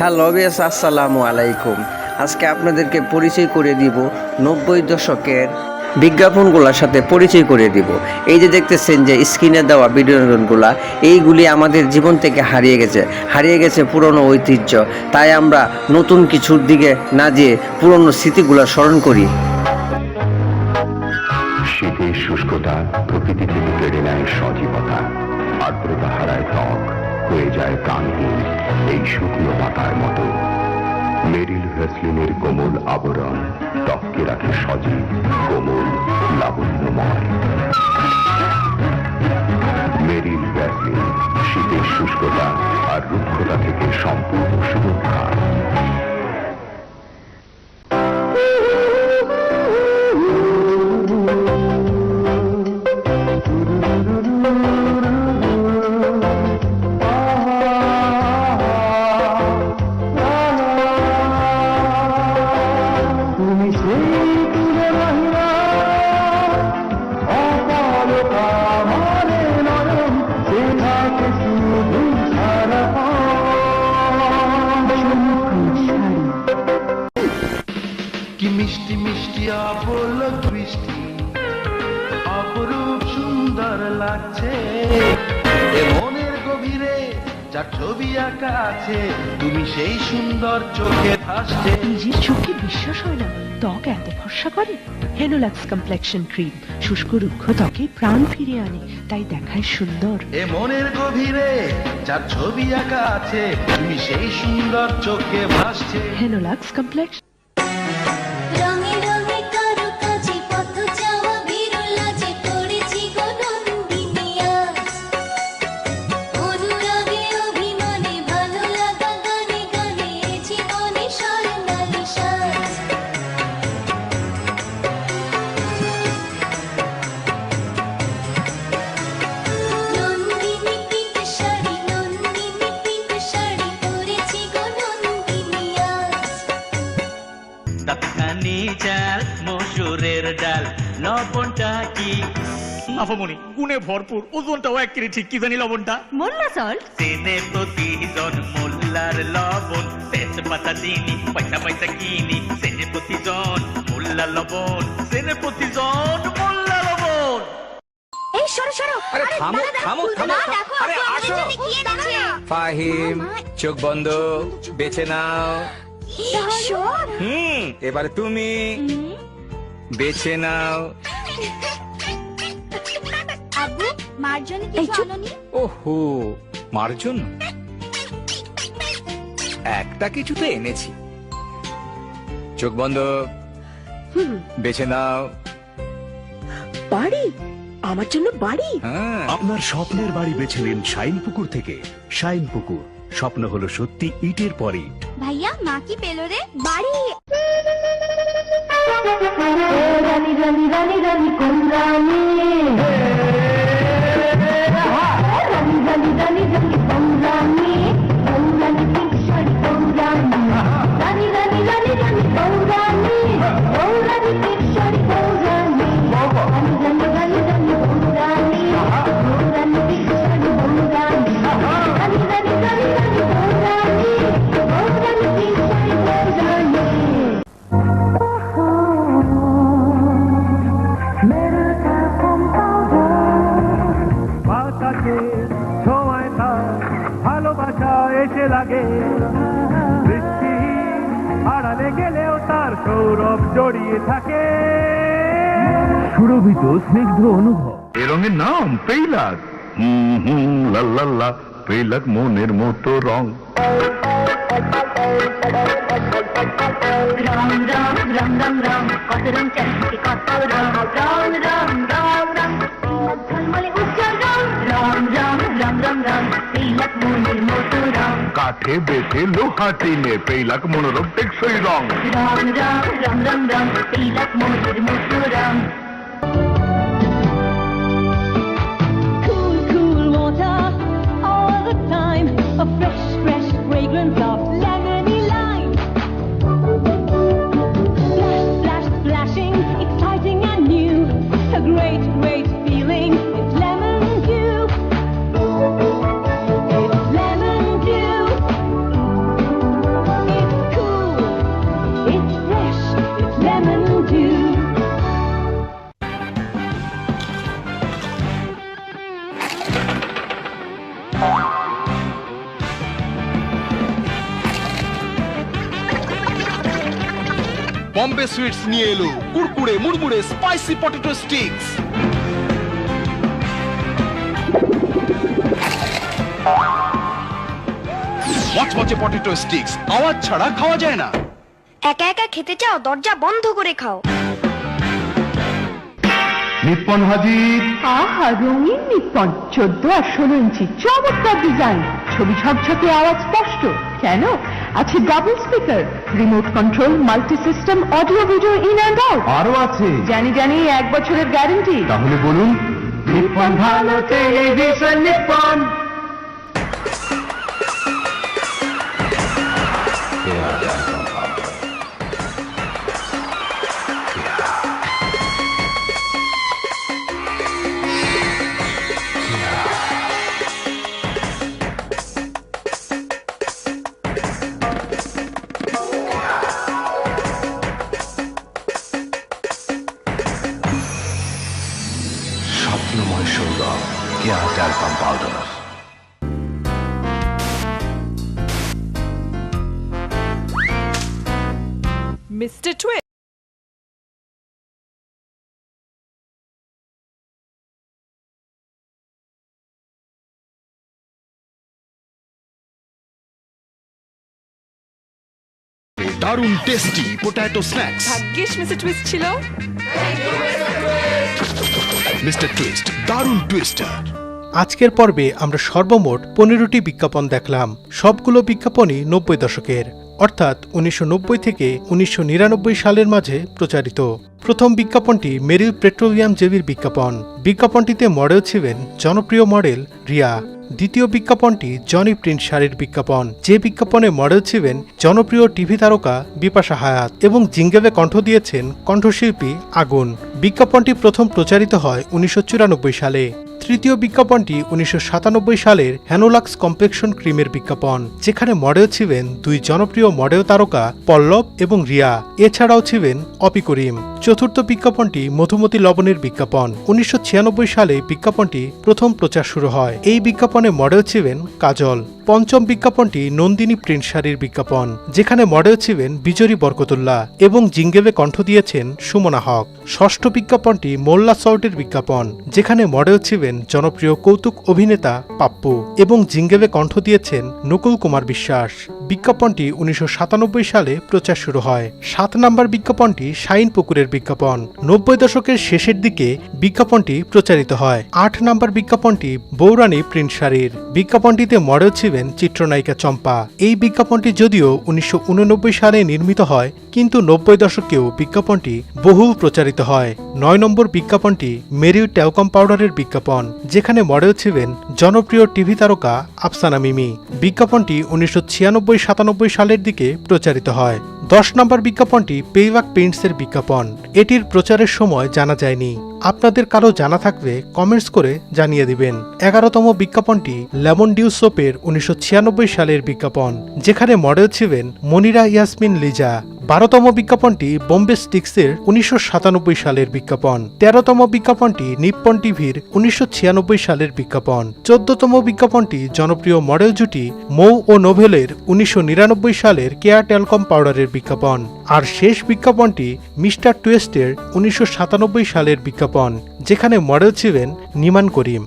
Hello base আসসালামু আলাইকুম। আজকে আপনাদেরকে পরিচয় করে দিব নব্বই দশকের বিজ্ঞাপনগুলোর সাথে পরিচয় করে দিব। এই যে দেখতেছেন যে স্ক্রিনে দেওয়া বিনোদনগুলা এইগুলি আমাদের জীবন থেকে হারিয়ে গেছে হারিয়ে গেছে পুরনো ঐতিহ্য। তাই আমরা নতুন কিছুর দিকে না যেয়ে পুরনো স্মৃতিগুলো স্মরণ করি। শীতের শুষ্কতা, প্রকৃতি থেকে কেড়ে নেয় সজীবতা আর্দ্রতা হারায় ত্বক। হয়ে যায় প্রাণহীন এই শুকনো পাতার মতো। মেরিল ভ্যাসলিনের কোমল আবরণ ত্বককে রাখে সজীব, কোমল, লাবণ্যময়। মেরিল ভ্যাসলিন শীতের শুষ্কতা আর রুক্ষতা থেকে সম্পূর্ণ সুরক্ষা। লাগছে। এ মনের গভীরে যার ছবি আঁকা আছে তুমি সেই সুন্দর চোখে ভাসছে। নিজের চোখে বিশ্বাস হয় না ত্বক এত ফর্সা করে? হেনোলাক্স কমপ্লেকশন ক্রিম শুষ্ক রুক্ষ ত্বকে প্রাণ ফিরে আনে তাই দেখায় সুন্দর। এ মনের গভীরে যার ছবি আঁকা আছে তুমি সেই সুন্দর চোখে ভাসছে। হেনোলাক্স কমপ্লেক্স তৎখানি চাল মসুরের ডাল। লবণটা কি? আফামনি গুণে ভরপুর ওজনটাও এক কেজি ঠিক কি জানি লবণটা? মোল্লা সল্ট চেনে প্রতিজন মোল্লার লবণ তেজপাতা চিনি পয়সা পয়সা কিনি। চেনে প্রতিজন মোল্লা লবণ চেনে প্রতিজন মোল্লা লবণ। এই সরো সরো। আরে থামো থামো থামো। আরে আসো। ফাহিম চোখ বন্ধ বেছে নাও। হুম এবারে তুমি বেছে নাও। আব্বু মার কিছু আনোনি? ওহো মার জন্য? একটা কিছু তো এনেছি। চোখ বন্ধ। বেছে নাও। বাড়ি? আমার জন্য বাড়ি? হ্যাঁ। আপনার স্বপ্নের বাড়ি বেছে নিন শাইন পুকুর থেকে। শাইন পুকুর স্বপ্ন হলো সত্যি ইটের পর ইট। মা কি পেল রে? বাড়ি। রানী রানী রানী রানী কোন রানী? সৌরভ জড়িয়ে থাকে সুরভিত স্নিগ্ধ অনুভব এ রঙের নাম পেইলাক হুম হুম লাল্লাল্লা পেইলাক মনের মতো রং রাম রাম রাম রাম রাম কত রং চারিদিকে কত রং রাম রাম রাম রাম ঝলমলে উজ্জ্বল রং রাম রাম রাম রাম রাম তিলক মনের মতো রং কাঠে বেঁধে লোহা টিনে পেইলাক মনোরম টেকসই রং। রং রং রং রং রং তিলক মনের মতো রং। বম্বে সুইটস নিয়ে এলো। কুড়কুড়ে মুড়মুড়ে স্পাইসি পটেটো স্টিক্স মচমচে পটেটো স্টিক্স আওয়াজ ছাড়া খাওয়া যায় না। একা একা খেতে চাও দরজা বন্ধ করে খাও। নিপ্পন হাজির। আহা রঙিন নিপন চোদ্দ আর ষোলো ইঞ্চি চমৎকার ডিজাইন ছবি ঝকঝকে আওয়াজ স্পষ্ট। কেন? আছে double speaker remote control multi system audio video in and out আরও আছে। জানি জানি এক বছরের গ্যারান্টি তাহলে বলুন নিপ্পন ভালো টেলিভিশন নিপ্পন স্বপ্নময় কেয়া ট্যালকাম পাউডার মিস্টার টুয়ে দারুণ টেস্টি পোটাটো স্ন্যাক্স ভাগ্যিস মিস্টার টুইস্ট ছিল। মিস্টার টুইস্ট দারুণ টুইস্টার আজকের পর্বে আমরা সর্বমোট পনেরোটি বিজ্ঞাপন দেখলাম। সবগুলো বিজ্ঞাপনই নব্বই দশকের, অর্থাৎ উনিশশো নব্বই থেকে উনিশশো নিরানব্বই সালের মাঝে প্রচারিত। প্রথম বিজ্ঞাপনটি মেরিল পেট্রোলিয়াম জেবির বিজ্ঞাপন। বিজ্ঞাপনটিতে মডেল ছিলেন জনপ্রিয় মডেল রিয়া। দ্বিতীয় বিজ্ঞাপনটি জনি প্রিন্ট শাড়ির বিজ্ঞাপন। যে বিজ্ঞাপনে মডেল ছিলেন জনপ্রিয় টিভি তারকা বিপাশা হায়াত এবং জিঙ্গেবে কণ্ঠ দিয়েছেন কণ্ঠশিল্পী আগুন। বিজ্ঞাপনটি প্রথম প্রচারিত হয় উনিশশো চুরানব্বই সালে। তৃতীয় বিজ্ঞাপনটি উনিশশো সাতানব্বই সালের হ্যানোলাক্স কমপ্লেকশন ক্রিমের বিজ্ঞাপন, যেখানে মডেল ছিলেন দুই জনপ্রিয় মডেল তারকা পল্লব এবং রিয়া। এছাড়াও ছিলেন অপি করিম। চতুর্থ বিজ্ঞাপনটি মধুমতি লবণের বিজ্ঞাপন। উনিশশো ছিয়ানব্বই সালে বিজ্ঞাপনটি প্রথম প্রচার শুরু হয়। এই বিজ্ঞাপনে মডেল ছিলেন কাজল। পঞ্চম বিজ্ঞাপনটি নন্দিনী প্রিন্ট শাড়ির বিজ্ঞাপন, যেখানে মডেল ছিলেন বিজরি বরকতুল্লাহ এবং জিঙ্গেলে কণ্ঠ দিয়েছেন সুমনা হক। ষষ্ঠ বিজ্ঞাপনটি মোল্লা সল্টের বিজ্ঞাপন, যেখানে মডেল ছিলেন জনপ্রিয় কৌতুক অভিনেতা পাপ্পু এবং জিঙ্গেলে কণ্ঠ দিয়েছেন নকুল কুমার বিশ্বাস। বিজ্ঞাপনটি উনিশশো সাতানব্বই সালে প্রচার শুরু হয়। সাত নম্বর বিজ্ঞাপনটি শাইন পুকুরের বিজ্ঞাপন। নব্বই দশকের শেষের দিকে বিজ্ঞাপনটি প্রচারিত হয়। আট নম্বর বিজ্ঞাপনটি বৌরানী প্রিন্ট শাড়ির। বিজ্ঞাপনটিতে মডেল ছিলেন চিত্রনায়িকা চম্পা। এই বিজ্ঞাপনটি যদিও উনিশশো উননব্বই সালে নির্মিত হয়, কিন্তু নব্বই দশকেও বিজ্ঞাপনটি বহুল প্রচারিত হয়। নয় নম্বর বিজ্ঞাপনটি মেরিউ টেলকম পাউডারের বিজ্ঞাপন, যেখানে মডেল ছিলেন জনপ্রিয় টিভি তারকা আফসানা মিমি। বিজ্ঞাপনটি উনিশশো ছিয়ানব্বই সাতানব্বই সালের দিকে প্রচারিত হয়। দশ নম্বর বিজ্ঞাপনটি পেইবাক পেইন্টসের বিজ্ঞাপন। এটির প্রচারের সময় জানা যায়নি। আপনাদের কারও জানা থাকলে কমেন্টস করে জানিয়ে দিবেন। এগারোতম বিজ্ঞাপনটি লেমন ডিউ সোপের উনিশশো ছিয়ানব্বই সালের বিজ্ঞাপন, যেখানে মডেল ছিলেন মনিরা ইয়াসমিন লিজা। বারোতম বিজ্ঞাপনটি বোম্বে স্টিক্সের উনিশশো সাতানব্বই সালের বিজ্ঞাপন। তেরোতম বিজ্ঞাপনটি নিপ্পন টিভির উনিশশো ছিয়ানব্বই সালের বিজ্ঞাপন। চোদ্দতম বিজ্ঞাপনটি জনপ্রিয় মডেল জুটি মৌ ও নোভেলের উনিশশো নিরানব্বই সালের কেয়ার টেলকম পাউডারের বিজ্ঞাপন। আর শেষ বিজ্ঞাপনটি মিস্টার টুয়েস্টের উনিশশো সাতানব্বই সালের বিজ্ঞাপন, যেখানে মডেল ছিলেন নিমান করিম।